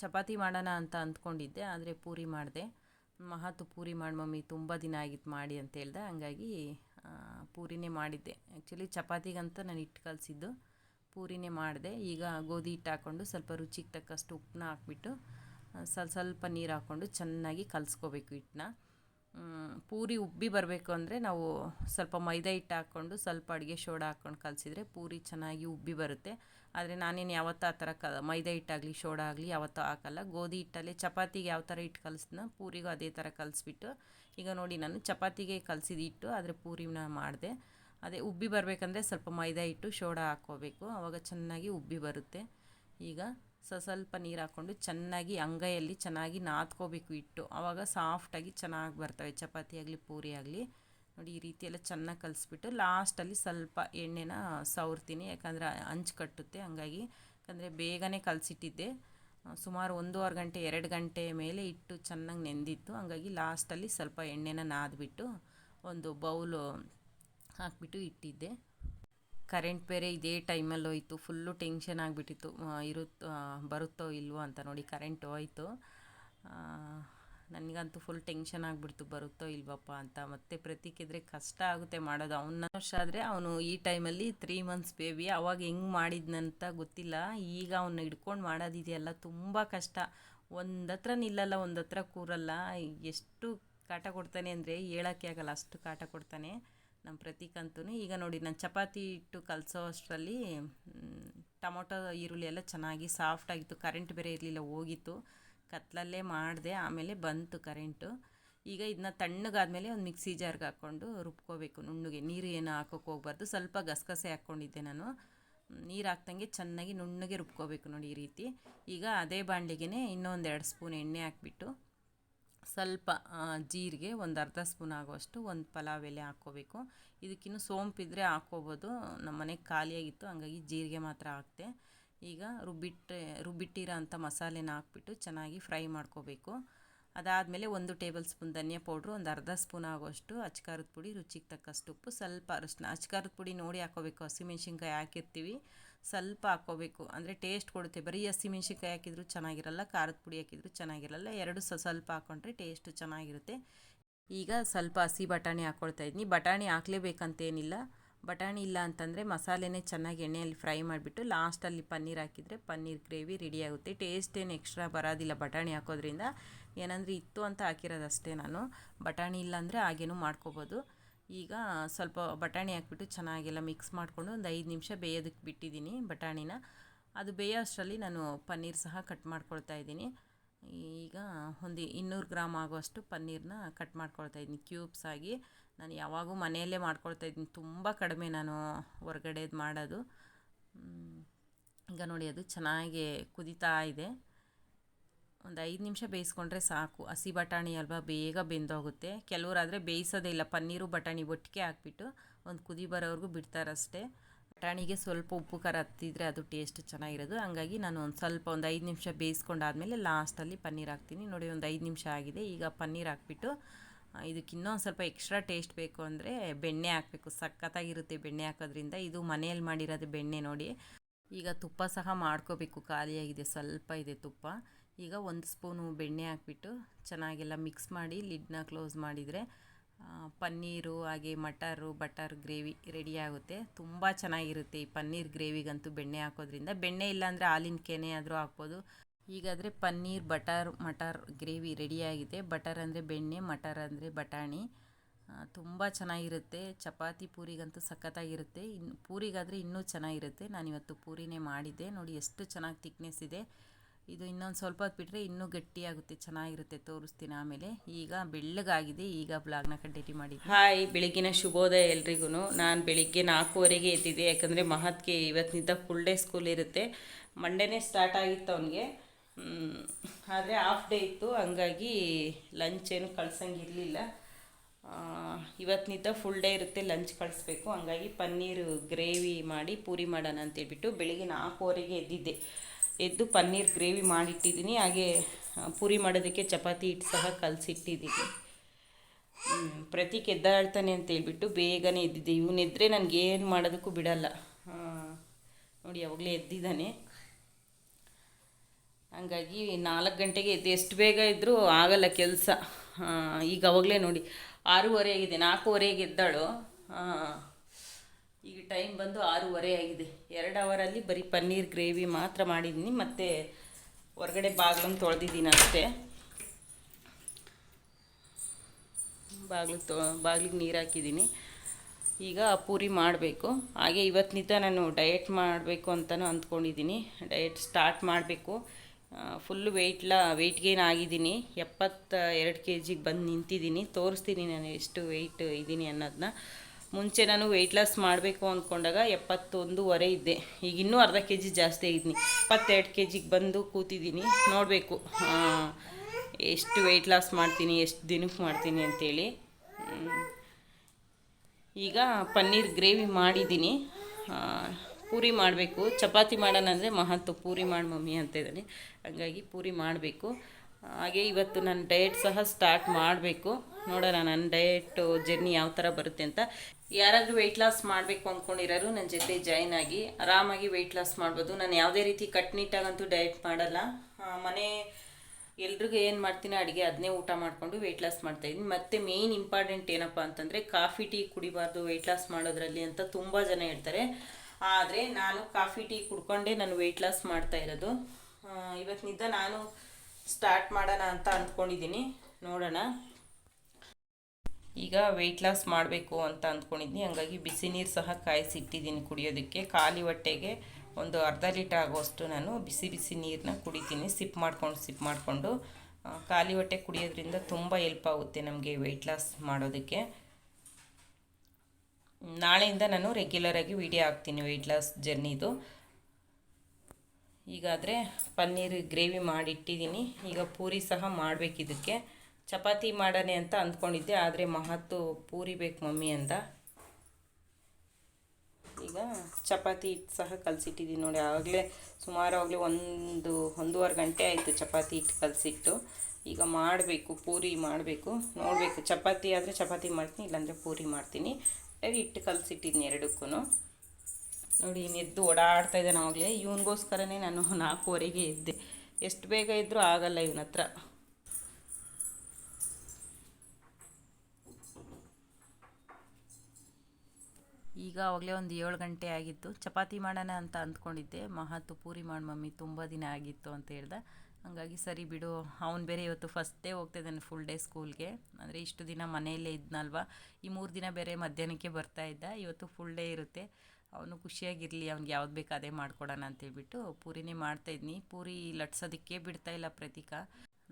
ಚಪಾತಿ ಮಾಡೋಣ ಅಂತ ಅಂದ್ಕೊಂಡಿದ್ದೆ, ಆದರೆ ಪೂರಿ ಮಾಡಿದೆ. ಮಹಾತು ಪೂರಿ ಮಾಡಿ ಮಮ್ಮಿ ತುಂಬ ದಿನ ಆಗಿತ್ತು ಮಾಡಿ ಅಂತ ಹೇಳ್ದೆ, ಹಂಗಾಗಿ ಪೂರಿನೇ ಮಾಡಿದ್ದೆ. ಆ್ಯಕ್ಚುಲಿ ಚಪಾತಿಗಂತ ನಾನು ಹಿಟ್ಟು ಕಲಿಸಿದ್ದು ಪೂರಿನೇ ಮಾಡಿದೆ. ಈಗ ಗೋಧಿ ಹಿಟ್ಟು ಹಾಕ್ಕೊಂಡು ಸ್ವಲ್ಪ ರುಚಿಗೆ ತಕ್ಕಷ್ಟು ಉಪ್ಪನ್ನ ಹಾಕ್ಬಿಟ್ಟು ಸ್ವಲ್ಪ ಸ್ವಲ್ಪ ನೀರು ಹಾಕ್ಕೊಂಡು ಚೆನ್ನಾಗಿ ಕಲಿಸ್ಕೋಬೇಕು ಹಿಟ್ಟನ್ನ. ಪೂರಿ ಉಬ್ಬಿ ಬರಬೇಕು ಅಂದರೆ ನಾವು ಸ್ವಲ್ಪ ಮೈದಾ ಹಿಟ್ಟು ಹಾಕ್ಕೊಂಡು ಸ್ವಲ್ಪ ಅಡುಗೆ ಶೋಡಾ ಹಾಕ್ಕೊಂಡು ಕಲಸಿದ್ರೆ ಪೂರಿ ಚೆನ್ನಾಗಿ ಉಬ್ಬಿ ಬರುತ್ತೆ. ಆದರೆ ನಾನೇನು ಯಾವತ್ತೂ ಆ ಥರ ಕ, ಮೈದಾ ಹಿಟ್ಟಾಗಲಿ ಶೋಡಾ ಆಗಲಿ ಯಾವತ್ತೂ ಹಾಕಲ್ಲ. ಗೋಧಿ ಹಿಟ್ಟಲ್ಲೇ ಚಪಾತಿಗೆ ಯಾವ ಥರ ಹಿಟ್ಟು ಕಲಿಸ್ನ ಪೂರಿಗೂ ಅದೇ ಥರ ಕಲಿಸ್ಬಿಟ್ಟು, ಈಗ ನೋಡಿ ನಾನು ಚಪಾತಿಗೆ ಕಲಸಿದ ಹಿಟ್ಟು, ಆದರೆ ಪೂರಿನ ಮಾಡಿದೆ. ಅದೇ ಉಬ್ಬಿ ಬರಬೇಕಂದ್ರೆ ಸ್ವಲ್ಪ ಮೈದಾ ಹಿಟ್ಟು ಶೋಡಾ ಹಾಕ್ಕೋಬೇಕು. ಆವಾಗ ಚೆನ್ನಾಗಿ ಉಬ್ಬಿ ಬರುತ್ತೆ. ಈಗ ಸ ಸ್ವಲ್ಪ ನೀರು ಹಾಕ್ಕೊಂಡು ಚೆನ್ನಾಗಿ ಅಂಗೈಯಲ್ಲಿ ಚೆನ್ನಾಗಿ ನಾದ್ಕೋಬೇಕು ಇಟ್ಟು ಆವಾಗ ಸಾಫ್ಟಾಗಿ ಚೆನ್ನಾಗಿ ಬರ್ತವೆ. ಚಪಾತಿ ಆಗಲಿ, ಪೂರಿ ಆಗಲಿ. ನೋಡಿ, ಈ ರೀತಿ ಎಲ್ಲ ಚೆನ್ನಾಗಿ ಕಲಿಸ್ಬಿಟ್ಟು ಲಾಸ್ಟಲ್ಲಿ ಸ್ವಲ್ಪ ಎಣ್ಣೆನ ಸವರ್ತೀನಿ. ಯಾಕಂದರೆ ಹಂಚು ಕಟ್ಟುತ್ತೆ, ಹಂಗಾಗಿ. ಯಾಕಂದರೆ ಬೇಗನೆ ಕಲಸಿಟ್ಟಿದ್ದೆ. ಸುಮಾರು ಒಂದೂವರೆ ಗಂಟೆ, ಎರಡು ಗಂಟೆ ಮೇಲೆ ಇಟ್ಟು ಚೆನ್ನಾಗಿ ನೆಂದಿತ್ತು. ಹಂಗಾಗಿ ಲಾಸ್ಟಲ್ಲಿ ಸ್ವಲ್ಪ ಎಣ್ಣೆನ ನಾದ್ಬಿಟ್ಟು ಒಂದು ಬೌಲು ಹಾಕ್ಬಿಟ್ಟು ಇಟ್ಟಿದ್ದೆ. ಕರೆಂಟ್ ಬೇರೆ ಇದೇ ಟೈಮಲ್ಲಿ ಹೋಯಿತು. ಫುಲ್ಲು ಟೆನ್ಷನ್ ಆಗಿಬಿಟ್ಟಿತ್ತು. ಇರುತ್ತೋ ಬರುತ್ತೋ ಇಲ್ವೋ ಅಂತ ನೋಡಿ ಕರೆಂಟ್ ಹೋಯಿತು. ನನಗಂತೂ ಫುಲ್ ಟೆನ್ಷನ್ ಆಗಿಬಿಡ್ತು. ಬರುತ್ತೋ ಇಲ್ವಪ್ಪ ಅಂತ. ಮತ್ತೆ ಪ್ರತೀಕಿದ್ರೆ ಕಷ್ಟ ಆಗುತ್ತೆ ಮಾಡೋದು. ಅವನ ವರ್ಷ ಆದರೆ ಅವನು ಈ ಟೈಮಲ್ಲಿ ತ್ರೀ ಮಂತ್ಸ್ ಬೇಬಿ ಅವಾಗ ಹೆಂಗೆ ಮಾಡಿದ್ನಂತ ಗೊತ್ತಿಲ್ಲ. ಈಗ ಅವನ್ನ ಹಿಡ್ಕೊಂಡು ಮಾಡೋದಿದೆಯಲ್ಲ. ತುಂಬ ಕಷ್ಟ. ಒಂದತ್ರ ನಿಲ್ಲಲ್ಲ ಒಂದತ್ರ ಕೂರಲ್ಲ. ಎಷ್ಟು ಕಾಟ ಕೊಡ್ತಾನೆ ಅಂದರೆ ಹೇಳೋಕ್ಕೆ ಆಗಲ್ಲ. ಅಷ್ಟು ಕಾಟ ಕೊಡ್ತಾನೆ. ನಮ್ಮ ಪ್ರತೀಕಂತೂ ಈಗ ನೋಡಿ, ನಾನು ಚಪಾತಿ ಇಟ್ಟು ಕಲಸೋ ಅಷ್ಟರಲ್ಲಿ ಟೊಮೊಟೊ, ಈರುಳ್ಳಿ ಎಲ್ಲ ಚೆನ್ನಾಗಿ ಸಾಫ್ಟಾಗಿತ್ತು ಕರೆಂಟ್ ಬೇರೆ ಇರಲಿಲ್ಲ, ಹೋಗಿತ್ತು. ಕತ್ತಲಲ್ಲೇ ಮಾಡಿದೆ, ಆಮೇಲೆ ಬಂತು ಕರೆಂಟು ಈಗ ಇದನ್ನ ತಣ್ಣಗಾದ್ಮೇಲೆ ಒಂದು ಮಿಕ್ಸಿ ಜಾರ್ಗೆ ಹಾಕ್ಕೊಂಡು ರುಬ್ಕೋಬೇಕು. ನುಣ್ಣಗೆ, ನೀರು ಏನು ಹಾಕೋಕೆ ಹೋಗ್ಬಾರ್ದು. ಸ್ವಲ್ಪ ಗಸಗಸೆ ಹಾಕ್ಕೊಂಡಿದ್ದೆ ನಾನು. ನೀರು ಹಾಕ್ದಂಗೆ ಚೆನ್ನಾಗಿ ನುಣ್ಣಗೆ ರುಬ್ಕೋಬೇಕು ನೋಡಿ ಈ ರೀತಿ. ಈಗ ಅದೇ ಬಾಣಲಿಗೆ ಇನ್ನೊಂದು ಎರಡು ಸ್ಪೂನ್ ಎಣ್ಣೆ ಹಾಕ್ಬಿಟ್ಟು ಸ್ವಲ್ಪ ಜೀರಿಗೆ ಒಂದು ಅರ್ಧ ಸ್ಪೂನ್ ಆಗುವಷ್ಟು ಒಂದು ಪಲಾವ್ ಎಲೆ ಹಾಕ್ಕೋಬೇಕು. ಇದಕ್ಕಿನ್ನೂ ಸೋಂಪಿದ್ರೆ ಹಾಕ್ಕೋಬೋದು. ನಮ್ಮ ಮನೆಗೆ ಖಾಲಿಯಾಗಿತ್ತು, ಹಂಗಾಗಿ ಜೀರಿಗೆ ಮಾತ್ರ ಹಾಕ್ತೆ. ಈಗ ರುಬ್ಬಿಟ್ಟು ರುಬ್ಬಿಟ್ಟಿರೋ ಅಂಥ ಮಸಾಲೆನ ಹಾಕ್ಬಿಟ್ಟು ಚೆನ್ನಾಗಿ ಫ್ರೈ ಮಾಡ್ಕೋಬೇಕು. ಅದಾದಮೇಲೆ ಒಂದು ಟೇಬಲ್ ಸ್ಪೂನ್ ಧನಿಯಾ ಪೌಡ್ರು, ಒಂದು ಅರ್ಧ ಸ್ಪೂನ್ ಆಗುವಷ್ಟು ಅಚ್ಕಾರದ ಪುಡಿ, ರುಚಿಗೆ ತಕ್ಕಷ್ಟು ಉಪ್ಪು, ಸ್ವಲ್ಪ ಅರಶಿನ, ಅಚ್ಕಾರದ ಪುಡಿ ನೋಡಿ ಹಾಕೋಬೇಕು ಹಸಿಮೆಣ್ಸಿನ್ಕಾಯಿ ಹಾಕಿರ್ತೀವಿ. ಸ್ವಲ್ಪ ಹಾಕ್ಕೋಬೇಕು. ಅಂದರೆ ಟೇಸ್ಟ್ ಕೊಡುತ್ತೆ. ಬರೀ ಹಸಿಮೆಣ್ಸಿನ್ಕಾಯಿ ಹಾಕಿದ್ರು ಚೆನ್ನಾಗಿರಲ್ಲ, ಖಾರದ ಪುಡಿ ಹಾಕಿದ್ರು ಚೆನ್ನಾಗಿರಲ್ಲ. ಎರಡು ಸ ಸ್ವಲ್ಪ ಹಾಕ್ಕೊಂಡ್ರೆ ಟೇಸ್ಟು ಚೆನ್ನಾಗಿರುತ್ತೆ. ಈಗ ಸ್ವಲ್ಪ ಹಸಿ ಬಟಾಣಿ ಹಾಕ್ಕೊಳ್ತಾ ಇದ್ದೀನಿ ಬಟಾಣಿ ಹಾಕ್ಲೇಬೇಕಂತೇನಿಲ್ಲ. ಬಟಾಣಿ ಇಲ್ಲ ಅಂತಂದರೆ ಮಸಾಲೆನೇ ಚೆನ್ನಾಗಿ ಎಣ್ಣೆಯಲ್ಲಿ ಫ್ರೈ ಮಾಡಿಬಿಟ್ಟು ಲಾಸ್ಟಲ್ಲಿ ಪನ್ನೀರ್ ಹಾಕಿದರೆ ಪನ್ನೀರ್ ಗ್ರೇವಿ ರೆಡಿ ಆಗುತ್ತೆ. ಟೇಸ್ಟ್ ಏನು ಎಕ್ಸ್ಟ್ರಾ ಬರೋದಿಲ್ಲ ಬಟಾಣಿ ಹಾಕೋದ್ರಿಂದ. ಏನಂದರೆ ಇತ್ತು ಅಂತ ಹಾಕಿರೋದಷ್ಟೇ ನಾನು. ಬಟಾಣಿ ಇಲ್ಲ ಅಂದರೆ ಹಾಗೇನೂ ಮಾಡ್ಕೋಬೋದು. ಈಗ ಸ್ವಲ್ಪ ಬಟಾಣಿ ಹಾಕ್ಬಿಟ್ಟು ಚೆನ್ನಾಗೆಲ್ಲ ಮಿಕ್ಸ್ ಮಾಡಿಕೊಂಡು ಒಂದು ಐದು ನಿಮಿಷ ಬೇಯೋದಕ್ಕೆ ಬಿಟ್ಟಿದ್ದೀನಿ ಬಟಾಣಿನ. ಅದು ಬೇಯೋ ಅಷ್ಟರಲ್ಲಿ ನಾನು ಪನ್ನೀರ್ ಸಹ ಕಟ್ ಮಾಡ್ಕೊಳ್ತಾ ಇದ್ದೀನಿ. ಈಗ ಒಂದು ಇನ್ನೂರು ಗ್ರಾಮ್ ಆಗುವಷ್ಟು ಪನ್ನೀರನ್ನ ಕಟ್ ಮಾಡ್ಕೊಳ್ತಾ ಇದ್ದೀನಿ. ಕ್ಯೂಬ್ಸ್ ಆಗಿ ನಾನು ಯಾವಾಗೂ ಮನೆಯಲ್ಲೇ ಮಾಡ್ಕೊಳ್ತಾ ಇದ್ದೀನಿ. ತುಂಬ ಕಡಿಮೆ ನಾನು ಹೊರಗಡೆದು ಮಾಡೋದು. ಈಗ ನೋಡಿ ಅದು ಚೆನ್ನಾಗಿ ಕುದೀತಾ ಇದೆ. ಒಂದು ಐದು ನಿಮಿಷ ಬೇಯಿಸ್ಕೊಂಡ್ರೆ ಸಾಕು. ಹಸಿ ಬಟಾಣಿ ಅಲ್ವಾ ಬೇಗ ಬೆಂದೋಗುತ್ತೆ. ಕೆಲವರಾದರೆ ಬೇಯಿಸೋದೇ ಇಲ್ಲ. ಪನ್ನೀರು, ಬಟಾಣಿ ಒಟ್ಟಿಗೆ ಹಾಕ್ಬಿಟ್ಟು ಒಂದು ಕುದಿ ಬರೋವರೆಗೂ ಬಿಡ್ತಾರಷ್ಟೇ ಬಟಾಣಿಗೆ ಸ್ವಲ್ಪ ಉಪ್ಪು, ಖಾರ ಹತ್ತಿದ್ರೆ ಅದು ಟೇಸ್ಟ್ ಚೆನ್ನಾಗಿರೋದು. ಹಂಗಾಗಿ ನಾನು ಒಂದು ಸ್ವಲ್ಪ ಒಂದು ಐದು ನಿಮಿಷ ಬೇಯಿಸ್ಕೊಂಡಾದಮೇಲೆ ಲಾಸ್ಟಲ್ಲಿ ಪನ್ನೀರ್ ಹಾಕ್ತೀನಿ. ನೋಡಿ ಒಂದು ಐದು ನಿಮಿಷ ಆಗಿದೆ. ಈಗ ಪನ್ನೀರ್ ಹಾಕ್ಬಿಟ್ಟು ಇದಕ್ಕೆ ಇನ್ನೊಂದು ಸ್ವಲ್ಪ ಎಕ್ಸ್ಟ್ರಾ ಟೇಸ್ಟ್ ಬೇಕು ಅಂದರೆ ಬೆಣ್ಣೆ ಹಾಕಬೇಕು. ಸಖತ್ತಾಗಿರುತ್ತೆ ಬೆಣ್ಣೆ ಹಾಕೋದ್ರಿಂದ. ಇದು ಮನೆಯಲ್ಲಿ ಮಾಡಿರೋದು ಬೆಣ್ಣೆ ನೋಡಿ. ಈಗ ತುಪ್ಪ ಸಹ ಮಾಡ್ಕೋಬೇಕು. ಖಾಲಿಯಾಗಿದೆ. ಸ್ವಲ್ಪ ಇದೆ ತುಪ್ಪ. ಈಗ ಒಂದು ಸ್ಪೂನು ಬೆಣ್ಣೆ ಹಾಕ್ಬಿಟ್ಟು ಚೆನ್ನಾಗೆಲ್ಲ ಮಿಕ್ಸ್ ಮಾಡಿ ಲಿಡ್ನ ಕ್ಲೋಸ್ ಮಾಡಿದರೆ ಪನ್ನೀರು, ಹಾಗೆ ಮಟರು, ಬಟರ್ ಗ್ರೇವಿ ರೆಡಿ ಆಗುತ್ತೆ. ತುಂಬ ಚೆನ್ನಾಗಿರುತ್ತೆ ಈ ಪನ್ನೀರ್ ಗ್ರೇವಿಗಂತೂ ಬೆಣ್ಣೆ ಹಾಕೋದ್ರಿಂದ. ಬೆಣ್ಣೆ ಇಲ್ಲಾಂದರೆ ಹಾಲಿನ ಕೆನೆ ಆದರೂ ಹಾಕ್ಬೋದು. ಈಗಾದರೆ ಪನ್ನೀರ್, ಬಟರ್, ಮಟರ್ ಗ್ರೇವಿ ರೆಡಿಯಾಗಿದೆ ಬಟರ್ ಅಂದರೆ ಬೆಣ್ಣೆ, ಮಟರ್ ಅಂದರೆ ಬಟಾಣಿ. ತುಂಬ ಚೆನ್ನಾಗಿರುತ್ತೆ. ಚಪಾತಿ ಪೂರಿಗಂತೂ ಸಖತ್ತಾಗಿರುತ್ತೆ. ಇನ್ನು ಪೂರಿಗಾದರೆ ಇನ್ನೂ ಚೆನ್ನಾಗಿರುತ್ತೆ. ನಾನಿವತ್ತು ಪೂರಿನೇ ಮಾಡಿದ್ದೆ. ನೋಡಿ ಎಷ್ಟು ಚೆನ್ನಾಗಿ ತಿಕ್ನೆಸ್ ಇದೆ. ಇದು ಇನ್ನೊಂದು ಸ್ವಲ್ಪ ಹೊತ್ತು ಬಿಟ್ಟರೆ ಇನ್ನೂ ಗಟ್ಟಿಯಾಗುತ್ತೆ, ಚೆನ್ನಾಗಿರುತ್ತೆ ತೋರಿಸ್ತೀನಿ ಆಮೇಲೆ. ಈಗ ಬೆಳ್ಳಗಾಗಿದೆ, ಈಗ ಬ್ಲಾಗ್ನ ಕಂಟಿನ್ಯೂ ಮಾಡಿ ಹಾಯ್ ಬೆಳಿಗ್ಗಿನ ಶುಭೋದಯ ಎಲ್ರಿಗೂ ನಾನು ಬೆಳಿಗ್ಗೆ ನಾಲ್ಕೂವರೆಗೆ ಎದ್ದಿದ್ದೆ, ಯಾಕಂದರೆ ಮಹತ್ಗೆ ಇವತ್ತಿನಿಂದ ಫುಲ್ ಡೇ ಸ್ಕೂಲ್ ಇರುತ್ತೆ. ಮಂಡೇನೇ ಸ್ಟಾರ್ಟ್ ಆಗಿತ್ತು ಅವನಿಗೆ. ಆದರೆ ಹಾಫ್ ಡೇ ಇತ್ತು, ಹಂಗಾಗಿ ಲಂಚ್ ಏನು ಕಳ್ಸಂಗಿರಲಿಲ್ಲ ಇವತ್ತಿನಿಂದ ಫುಲ್ ಡೇ ಇರುತ್ತೆ ಲಂಚ್ ಕಳಿಸ್ಬೇಕು. ಹಂಗಾಗಿ ಪನ್ನೀರು ಗ್ರೇವಿ ಮಾಡಿ ಪೂರಿ ಮಾಡೋಣ ಅಂತೇಳ್ಬಿಟ್ಟು ಬೆಳಿಗ್ಗೆ ನಾಲ್ಕೂವರೆಗೆ ಎದ್ದಿದ್ದೆ. ಎದ್ದು ಪನ್ನೀರ್ ಗ್ರೇವಿ ಮಾಡಿಟ್ಟಿದ್ದೀನಿ. ಹಾಗೆ ಪೂರಿ ಮಾಡೋದಕ್ಕೆ ಚಪಾತಿ ಹಿಟ್ಟು ಸಹ ಕಲಸಿಟ್ಟಿದ್ದೀನಿ. ಪ್ರತೀಕ್ ಎದ್ದಾಳ್ತಾನೆ ಅಂತ ಹೇಳ್ಬಿಟ್ಟು ಬೇಗನೆ ಎದ್ದಿದ್ದೆ. ಇವನು ಎದ್ದರೆ ನನಗೇನು ಮಾಡೋದಕ್ಕೂ ಬಿಡಲ್ಲ. ನೋಡಿ ಯಾವಾಗಲೇ ಎದ್ದಿದ್ದಾನೆ. ಹಂಗಾಗಿ ನಾಲ್ಕು ಗಂಟೆಗೆ ಎದ್ದು ಎಷ್ಟು ಬೇಗ ಇದ್ದರೂ ಆಗಲ್ಲ ಕೆಲಸ. ಈಗ ಅವಾಗಲೇ ನೋಡಿ, ಆರೂವರೆ ಆಗಿದೆ, ನಾಲ್ಕೂವರೆಗೆ ಎದ್ದಾಳು. ಈಗ ಟೈಮ್ ಬಂದು ಆರೂವರೆ ಆಗಿದೆ. ಎರಡು ಅವರಲ್ಲಿ ಬರೀ ಪನ್ನೀರ್ ಗ್ರೇವಿ ಮಾತ್ರ ಮಾಡಿದ್ದೀನಿ ಮತ್ತು ಹೊರಗಡೆ ಬಾಗಿಲನ್ನು ತೊಳೆದಿದ್ದೀನಿ ಅಷ್ಟೇ. ಬಾಗಿಲು ತೊ, ಬಾಗಿಲಿಗೆ ನೀರು ಹಾಕಿದ್ದೀನಿ ಈಗ ಪೂರಿ ಮಾಡಬೇಕು. ಹಾಗೆ ಇವತ್ತಿನಿಂದ ನಾನು ಡಯಟ್ ಮಾಡಬೇಕು ಅಂತಲೂ ಅಂದ್ಕೊಂಡಿದ್ದೀನಿ ಡಯಟ್ ಸ್ಟಾರ್ಟ್ ಮಾಡಬೇಕು. ಫುಲ್ಲು ವೆಯ್ಟ್ಲ ವೆಯ್ಟ್ ಗೇನ್ ಆಗಿದ್ದೀನಿ ಎಪ್ಪತ್ತ ಎರಡು ಕೆ ಜಿಗೆ ಬಂದು ನಿಂತಿದ್ದೀನಿ ತೋರಿಸ್ತೀನಿ ನಾನು ಎಷ್ಟು ವೆಯ್ಟ್ ಇದ್ದೀನಿ ಅನ್ನೋದನ್ನ ಮುಂಚೆ ನಾನು ವೆಯ್ಟ್ ಲಾಸ್ ಮಾಡಬೇಕು ಅಂದ್ಕೊಂಡಾಗ ಎಪ್ಪತ್ತೊಂದೂವರೆ ಇದ್ದೆ. ಈಗ ಇನ್ನೂ ಅರ್ಧ ಕೆ ಜಿ ಜಾಸ್ತಿ ಆಗಿದ್ದೀನಿ. ಇಪ್ಪತ್ತೆರಡು ಕೆ ಜಿಗೆ ಬಂದು ಕೂತಿದ್ದೀನಿ. ನೋಡಬೇಕು ಎಷ್ಟು ವೆಯ್ಟ್ ಲಾಸ್ ಮಾಡ್ತೀನಿ, ಎಷ್ಟು ದಿನಕ್ಕೆ ಮಾಡ್ತೀನಿ ಅಂತೇಳಿ. ಈಗ ಪನ್ನೀರ್ ಗ್ರೇವಿ ಮಾಡಿದ್ದೀನಿ. ಪೂರಿ ಮಾಡಬೇಕು. ಚಪಾತಿ ಮಾಡೋಣ ಅಂದರೆ ಮಹಂತು ಪೂರಿ ಮಾಡಿ ಮಮ್ಮಿ ಅಂತ ಇದ್ದಾನೆ. ಹಾಗಾಗಿ ಪೂರಿ ಮಾಡಬೇಕು. ಹಾಗೆ ಇವತ್ತು ನನ್ನ ಡಯಟ್ ಸಹ ಸ್ಟಾರ್ಟ್ ಮಾಡಬೇಕು. ನೋಡೋಣ ನನ್ನ ಡಯೆಟ್ ಜರ್ನಿ ಯಾವ ಥರ ಬರುತ್ತೆ ಅಂತ. ಯಾರಾದರೂ ವೆಯ್ಟ್ ಲಾಸ್ ಮಾಡಬೇಕು ಅಂದ್ಕೊಂಡಿರೋರು ನನ್ನ ಜೊತೆ ಜಾಯ್ನ್ ಆಗಿ, ಆರಾಮಾಗಿ ವೆಯ್ಟ್ ಲಾಸ್ ಮಾಡ್ಬೋದು. ನಾನು ಯಾವುದೇ ರೀತಿ ಕಟ್ನಿಟ್ಟಾಗಂತೂ ಡಯಟ್ ಮಾಡಲ್ಲ. ಮನೆ ಎಲ್ರಿಗೂ ಏನು ಮಾಡ್ತೀನಿ, ಅಡುಗೆ ಅದನ್ನೇ ಊಟ ಮಾಡಿಕೊಂಡು ವೆಯ್ಟ್ ಲಾಸ್ ಮಾಡ್ತಾಯಿದ್ದೀನಿ ಮತ್ತು ಮೇಯ್ನ್ ಇಂಪಾರ್ಟೆಂಟ್ ಏನಪ್ಪ ಅಂತಂದರೆ ಕಾಫಿ ಟೀ ಕುಡಿಬಾರ್ದು ವೆಯ್ಟ್ ಲಾಸ್ ಮಾಡೋದ್ರಲ್ಲಿ ಅಂತ ತುಂಬ ಜನ ಹೇಳ್ತಾರೆ. ಆದರೆ ನಾನು ಕಾಫಿ ಟೀ ಕುಡ್ಕೊಂಡೇ ನಾನು ವೆಯ್ಟ್ ಲಾಸ್ ಮಾಡ್ತಾ ಇರೋದು. ಇವತ್ತಿನಿಂದ ನಾನು ಸ್ಟಾರ್ಟ್ ಮಾಡೋಣ ಅಂತ ಅಂದ್ಕೊಂಡಿದ್ದೀನಿ. ನೋಡೋಣ. ಈಗ ವೆಯ್ಟ್ ಲಾಸ್ ಮಾಡಬೇಕು ಅಂತ ಅಂದ್ಕೊಂಡಿದ್ದೀನಿ. ಹಂಗಾಗಿ ಬಿಸಿ ನೀರು ಸಹ ಕಾಯಿಸಿಟ್ಟಿದ್ದೀನಿ ಕುಡಿಯೋದಕ್ಕೆ. ಖಾಲಿ ಹೊಟ್ಟೆಗೆ ಒಂದು ಅರ್ಧ ಲೀಟರ್ ಆಗೋಷ್ಟು ನಾನು ಬಿಸಿ ಬಿಸಿ ನೀರನ್ನ ಕುಡಿತೀನಿ. ಸಿಪ್ ಮಾಡ್ಕೊಂಡು ಸಿಪ್ ಮಾಡಿಕೊಂಡು. ಖಾಲಿ ಹೊಟ್ಟೆ ಕುಡಿಯೋದ್ರಿಂದ ತುಂಬ ಹೆಲ್ಪ್ ಆಗುತ್ತೆ ನಮಗೆ ವೆಯ್ಟ್ ಲಾಸ್ ಮಾಡೋದಕ್ಕೆ. ನಾಳೆಯಿಂದ ನಾನು ರೆಗ್ಯುಲರಾಗಿ ವಿಡಿಯೋ ಹಾಕ್ತೀನಿ ವೆಯ್ಟ್ ಲಾಸ್ ಜರ್ನಿದು ಈಗಾದರೆ ಪನ್ನೀರ್ ಗ್ರೇವಿ ಮಾಡಿಟ್ಟಿದ್ದೀನಿ. ಈಗ ಪೂರಿ ಸಹ ಮಾಡಬೇಕು ಇದಕ್ಕೆ. ಚಪಾತಿ ಮಾಡೋಣ ಅಂತ ಅಂದ್ಕೊಂಡಿದ್ದೆ, ಆದರೆ ಮಹತ್ತು ಪೂರಿ ಬೇಕು ಮಮ್ಮಿ ಅಂದ ಈಗ ಚಪಾತಿ ಹಿಟ್ಟು ಸಹ ಕಲಸಿಟ್ಟಿದ್ದೀನಿ ನೋಡಿ, ಆಗಲೇ ಸುಮಾರು ಆಗಲೇ ಒಂದು ಒಂದೂವರೆ ಗಂಟೆ ಆಯಿತು ಚಪಾತಿ ಹಿಟ್ಟು ಕಲಸಿಟ್ಟು. ಈಗ ಮಾಡಬೇಕು, ಪೂರಿ ಮಾಡಬೇಕು. ನೋಡಬೇಕು, ಚಪಾತಿ ಆದರೆ ಚಪಾತಿ ಮಾಡ್ತೀನಿ, ಇಲ್ಲಾಂದರೆ ಪೂರಿ ಮಾಡ್ತೀನಿ. ಹಿಟ್ಟು ಕಲಸಿಟ್ಟಿದ್ದೀನಿ ಎರಡಕ್ಕೂ ನೋಡಿ ಎದ್ದು ಓಡಾಡ್ತಾ ಇದ್ದಾನೆ ಆವಾಗಲೇ ಇವನಿಗೋಸ್ಕರನೇ ನಾನು ನಾಲ್ಕೂವರೆಗೆ ಇದ್ದೆ ಎಷ್ಟು ಬೇಗ ಇದ್ದರೂ ಆಗಲ್ಲ ಇವನ ಹತ್ರ. ಈಗ ಆವಾಗಲೇ ಒಂದು ಏಳು ಗಂಟೆ ಆಗಿತ್ತು. ಚಪಾತಿ ಮಾಡೋಣ ಅಂತ ಅಂದ್ಕೊಂಡಿದ್ದೆ. ಮಹಾತು ಪೂರಿ ಮಾಡಿ ಮಮ್ಮಿ ತುಂಬ ದಿನ ಆಗಿತ್ತು ಅಂತ ಹೇಳ್ದ. ಹಾಗಾಗಿ ಸರಿ ಬಿಡು. ಅವ್ನು ಬೇರೆ ಇವತ್ತು ಫಸ್ಟ್ ಡೇ ಹೋಗ್ತಿದ್ದಾನೆ ಫುಲ್ ಡೇ ಸ್ಕೂಲ್ಗೆ ಅಂದರೆ ಇಷ್ಟು ದಿನ ಮನೆಯಲ್ಲೇ ಇದ್ನಲ್ವ. ಈ ಮೂರು ದಿನ ಬೇರೆ ಮಧ್ಯಾಹ್ನಕ್ಕೆ ಬರ್ತಾ ಇದ್ದ. ಇವತ್ತು ಫುಲ್ ಡೇ ಇರುತ್ತೆ. ಅವನು ಖುಷಿಯಾಗಿರಲಿ, ಅವ್ನಿಗೆ ಯಾವ್ದು ಬೇಕು ಅದೇ ಮಾಡ್ಕೊಡೋಣ ಅಂತೇಳ್ಬಿಟ್ಟು ಪೂರಿನೇ ಮಾಡ್ತಾಯಿದ್ನಿ ಪೂರಿ ಲಟ್ಸೋದಕ್ಕೆ ಬಿಡ್ತಾ ಇಲ್ಲ ಪ್ರತೀಕ.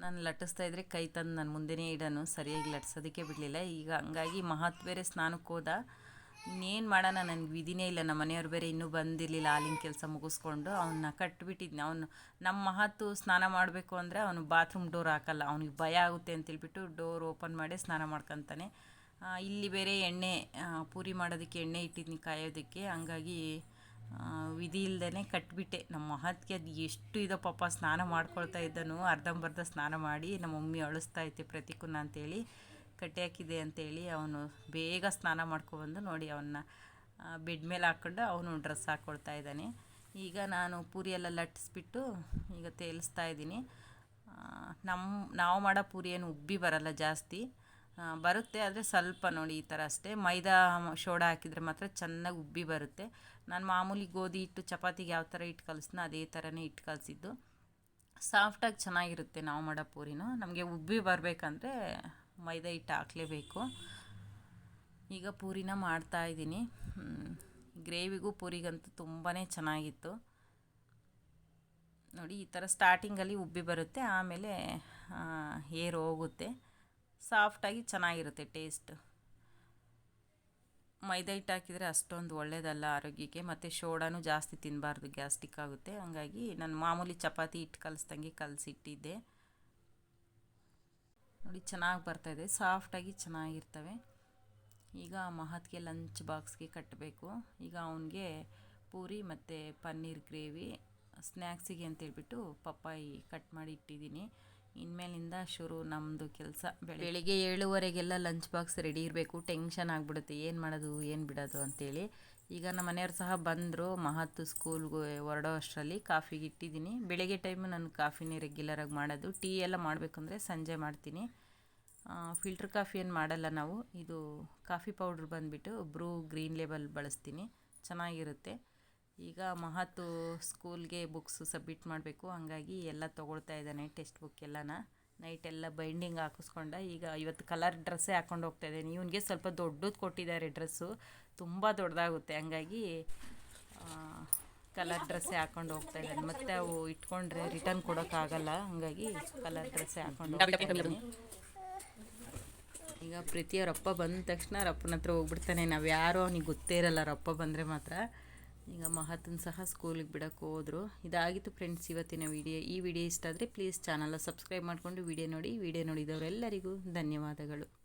ನಾನು ಲಟ್ಟಿಸ್ತಾ ಇದ್ರೆ ಕೈ ತಂದು ನನ್ನ ಮುಂದೆನೇ ಇಡೋನು. ಸರಿಯಾಗಿ ಲಟ್ಸೋದಕ್ಕೆ ಬಿಡಲಿಲ್ಲ. ಈಗ ಹಂಗಾಗಿ ಮಹತ್ ಬೇರೆ ಸ್ನಾನಕ್ಕೆ ಹೋದ. ಇನ್ನೇನು ಮಾಡೋಣ? ನನಗೆ ವಿಧಿನೇ ಇಲ್ಲ. ನಮ್ಮ ಮನೆಯವ್ರು ಬೇರೆ ಇನ್ನೂ ಬಂದಿರಲಿಲ್ಲ. ಹಾಲಿನ ಕೆಲಸ ಮುಗಿಸ್ಕೊಂಡು ಅವನ್ನ ಕಟ್ಟಿಬಿಟ್ಟಿದ್ನಿ ಅವನು ನಮ್ಮ ಮಹತ್ತು ಸ್ನಾನ ಮಾಡಬೇಕು ಅಂದರೆ ಅವನು ಬಾತ್ರೂಮ್ ಡೋರ್ ಹಾಕಲ್ಲ. ಅವ್ನಿಗೆ ಭಯ ಆಗುತ್ತೆ ಅಂತೇಳ್ಬಿಟ್ಟು ಡೋರ್ ಓಪನ್ ಮಾಡಿ ಸ್ನಾನ ಮಾಡ್ಕೊತಾನೆ. ಇಲ್ಲಿ ಬೇರೆ ಎಣ್ಣೆ ಪೂರಿ ಮಾಡೋದಕ್ಕೆ ಎಣ್ಣೆ ಇಟ್ಟಿದ್ನಿ ಕಾಯೋದಕ್ಕೆ. ಹಂಗಾಗಿ ವಿಧಿ ಇಲ್ಲದೇ ಕಟ್ಬಿಟ್ಟೆ. ನಮ್ಮ ಮಹತ್ಗೆ ಅದು ಎಷ್ಟು ಇದೋ ಪಾಪ ಸ್ನಾನ ಮಾಡ್ಕೊಳ್ತಾ ಇದ್ದನು. ಅರ್ಧಂಬರ್ಧ ಸ್ನಾನ ಮಾಡಿ ನಮ್ಮ ಮಮ್ಮಿ ಅಳಿಸ್ತಾ ಐತೆ ಪ್ರತಿಕುನ ಅಂತೇಳಿ, ಕಟ್ಟಿ ಹಾಕಿದೆ ಅಂತೇಳಿ ಅವನು ಬೇಗ ಸ್ನಾನ ಮಾಡ್ಕೊಬಂದು ನೋಡಿ ಅವನ್ನ ಬೆಡ್ ಮೇಲೆ ಹಾಕ್ಕೊಂಡು ಅವನು ಡ್ರೆಸ್ ಹಾಕ್ಕೊಳ್ತಾ ಇದ್ದಾನೆ. ಈಗ ನಾನು ಪೂರಿ ಎಲ್ಲ ಲಟ್ಟಿಸ್ಬಿಟ್ಟು ಈಗ ತೇಲಿಸ್ತಾ ಇದ್ದೀನಿ. ನಮ್ಮ ನಾವು ಮಾಡೋ ಪೂರಿ ಏನು ಉಬ್ಬಿ ಬರಲ್ಲ ಜಾಸ್ತಿ. ಬರುತ್ತೆ. ಆದರೆ ಸ್ವಲ್ಪ ನೋಡಿ ಈ ಥರ ಅಷ್ಟೇ. ಮೈದಾ ಶೋಡ ಹಾಕಿದರೆ ಮಾತ್ರ ಚೆನ್ನಾಗಿ ಉಬ್ಬಿ ಬರುತ್ತೆ. ನಾನು ಮಾಮೂಲಿ ಗೋಧಿ ಹಿಟ್ಟು, ಚಪಾತಿಗೆ ಯಾವ ಥರ ಹಿಟ್ಟು ಕಲಿಸ್ನ ಅದೇ ಥರನೇ ಹಿಟ್ಟು ಕಲಿಸಿದ್ದು. ಸಾಫ್ಟಾಗಿ ಚೆನ್ನಾಗಿರುತ್ತೆ ನಾವು ಮಾಡೋ ಪೂರಿನೂ. ನಮಗೆ ಉಬ್ಬಿ ಬರಬೇಕಂದ್ರೆ ಮೈದಾ ಹಿಟ್ಟು ಹಾಕಲೇಬೇಕು. ಈಗ ಪೂರಿನ ಮಾಡ್ತಾ ಇದ್ದೀನಿ. ಗ್ರೇವಿಗೂ ಪೂರಿಗಂತೂ ತುಂಬಾ ಚೆನ್ನಾಗಿತ್ತು. ನೋಡಿ ಈ ಥರ ಸ್ಟಾರ್ಟಿಂಗಲ್ಲಿ ಉಬ್ಬಿ ಬರುತ್ತೆ. ಆಮೇಲೆ ಏರು ಹೋಗುತ್ತೆ. ಸಾಫ್ಟಾಗಿ ಚೆನ್ನಾಗಿರುತ್ತೆ ಟೇಸ್ಟ್. ಮೈದಾ ಹಿಟ್ಟು ಹಾಕಿದರೆ ಅಷ್ಟೊಂದು ಒಳ್ಳೆಯದಲ್ಲ ಆರೋಗ್ಯಕ್ಕೆ, ಮತ್ತು ಶೋಡಾನು ಜಾಸ್ತಿ ತಿನ್ನಬಾರ್ದು ಗ್ಯಾಸ್ಟಿಕ್ ಆಗುತ್ತೆ. ಹಂಗಾಗಿ ನಾನು ಮಾಮೂಲಿ ಚಪಾತಿ ಹಿಟ್ಟು ಕಲಿಸ್ದಂಗೆ ಕಲಸಿಟ್ಟಿದ್ದೆ. ನೋಡಿ, ಚೆನ್ನಾಗಿ ಬರ್ತಾಯಿದೆ ಸಾಫ್ಟಾಗಿ ಚೆನ್ನಾಗಿರ್ತವೆ. ಈಗ ಮಹತ್ಗೆ ಲಂಚ್ ಬಾಕ್ಸ್ಗೆ ಕಟ್ಟಬೇಕು. ಈಗ ಅವನಿಗೆ ಪೂರಿ ಮತ್ತು ಪನ್ನೀರ್ ಗ್ರೇವಿ, ಸ್ನ್ಯಾಕ್ಸಿಗೆ ಅಂತೇಳ್ಬಿಟ್ಟು ಪಪ್ಪಾಯಿ ಕಟ್ ಮಾಡಿ ಇಟ್ಟಿದ್ದೀನಿ. ಇನ್ಮೇಲಿಂದ ಶುರು ನಮ್ಮದು ಕೆಲಸ ಬೆಳಿಗ್ಗೆ ಏಳುವರೆಗೆಲ್ಲ ಲಂಚ್ ಬಾಕ್ಸ್ ರೆಡಿ ಇರಬೇಕು ಟೆನ್ಷನ್ ಆಗಿಬಿಡುತ್ತೆ, ಏನು ಮಾಡೋದು, ಏನು ಬಿಡೋದು ಅಂತೇಳಿ. ಈಗ ನಮ್ಮ ಮನೆಯವ್ರು ಸಹ ಬಂದರು, ಮಹತ್ತು ಸ್ಕೂಲ್ಗೆ ಹೊರಡೋ ಅಷ್ಟರಲ್ಲಿ ಕಾಫಿಗೆ ಇಟ್ಟಿದ್ದೀನಿ. ಬೆಳಗ್ಗೆ ಟೈಮು ನಾನು ಕಾಫಿನೇ ರೆಗ್ಯುಲರಾಗಿ ಮಾಡೋದು. ಟೀ ಎಲ್ಲ ಮಾಡಬೇಕಂದ್ರೆ ಸಂಜೆ ಮಾಡ್ತೀನಿ. ಫಿಲ್ಟ್ರ್ ಕಾಫಿ ಏನು ಮಾಡಲ್ಲ ನಾವು. ಇದು ಕಾಫಿ ಪೌಡ್ರ್ ಬಂದುಬಿಟ್ಟು ಬ್ರೂ ಗ್ರೀನ್ ಲೇಬಲ್ ಬಳಸ್ತೀನಿ. ಚೆನ್ನಾಗಿರುತ್ತೆ. ಈಗ ಮಹತ್ತು ಸ್ಕೂಲ್ಗೆ ಬುಕ್ಸ್ ಸಬ್ಮಿಟ್ ಮಾಡಬೇಕು. ಹಂಗಾಗಿ ಎಲ್ಲ ತೊಗೊಳ್ತಾ ಇದ್ದಾನೆ ಟೆಕ್ಸ್ಟ್ ಬುಕ್ ಎಲ್ಲನ. ನೈಟ್ ಎಲ್ಲ ಬೈಂಡಿಂಗ್ ಹಾಕಿಸ್ಕೊಂಡ ಈಗ ಇವತ್ತು ಕಲರ್ ಡ್ರೆಸ್ಸೇ ಹಾಕ್ಕೊಂಡು ಹೋಗ್ತಾ ಇದ್ದಾನೆ. ಇವನಿಗೆ ಸ್ವಲ್ಪ ದೊಡ್ಡದು ಕೊಟ್ಟಿದ್ದಾರೆ ಡ್ರೆಸ್ಸು ತುಂಬ ದೊಡ್ಡದಾಗುತ್ತೆ. ಹಂಗಾಗಿ ಕಲರ್ ಡ್ರೆಸ್ಸೇ ಹಾಕ್ಕೊಂಡು ಹೋಗ್ತಾ ಇದ್ದಾನೆ. ಮತ್ತೆ ಅವು ಇಟ್ಕೊಂಡ್ರೆ ರಿಟರ್ನ್ ಕೊಡೋಕ್ಕಾಗಲ್ಲ. ಹಂಗಾಗಿ ಕಲರ್ ಡ್ರೆಸ್ಸೇ ಹಾಕ್ಕೊಂಡು ಈಗ ಪ್ರೀತಿಯವ್ರಪ್ಪ ಬಂದ ತಕ್ಷಣ ರಪ್ಪನ ಹತ್ರ ಹೋಗ್ಬಿಡ್ತಾನೆ. ನಾವು ಯಾರೋ ಅವ್ನಿಗೆ ಗೊತ್ತೇ ಇರಲ್ಲ. ರಪ್ಪ ಬಂದರೆ ಮಾತ್ರ ಈಗ ಮಹತ್ನ ಸಹ ಸ್ಕೂಲಿಗೆ ಬಿಡೋಕ್ಕೆ ಹೋದರು. ಇದಾಗಿತ್ತು ಫ್ರೆಂಡ್ಸ್ ಇವತ್ತಿನ ವಿಡಿಯೋ ಈ ವಿಡಿಯೋ ಇಷ್ಟ ಆದರೆ ಪ್ಲೀಸ್ ಚಾನಲ್ನ ಸಬ್ಸ್ಕ್ರೈಬ್ ಮಾಡಿಕೊಂಡು ವಿಡಿಯೋ ನೋಡಿ. ವಿಡಿಯೋ ನೋಡಿದವರೆಲ್ಲರಿಗೂ ಧನ್ಯವಾದಗಳು.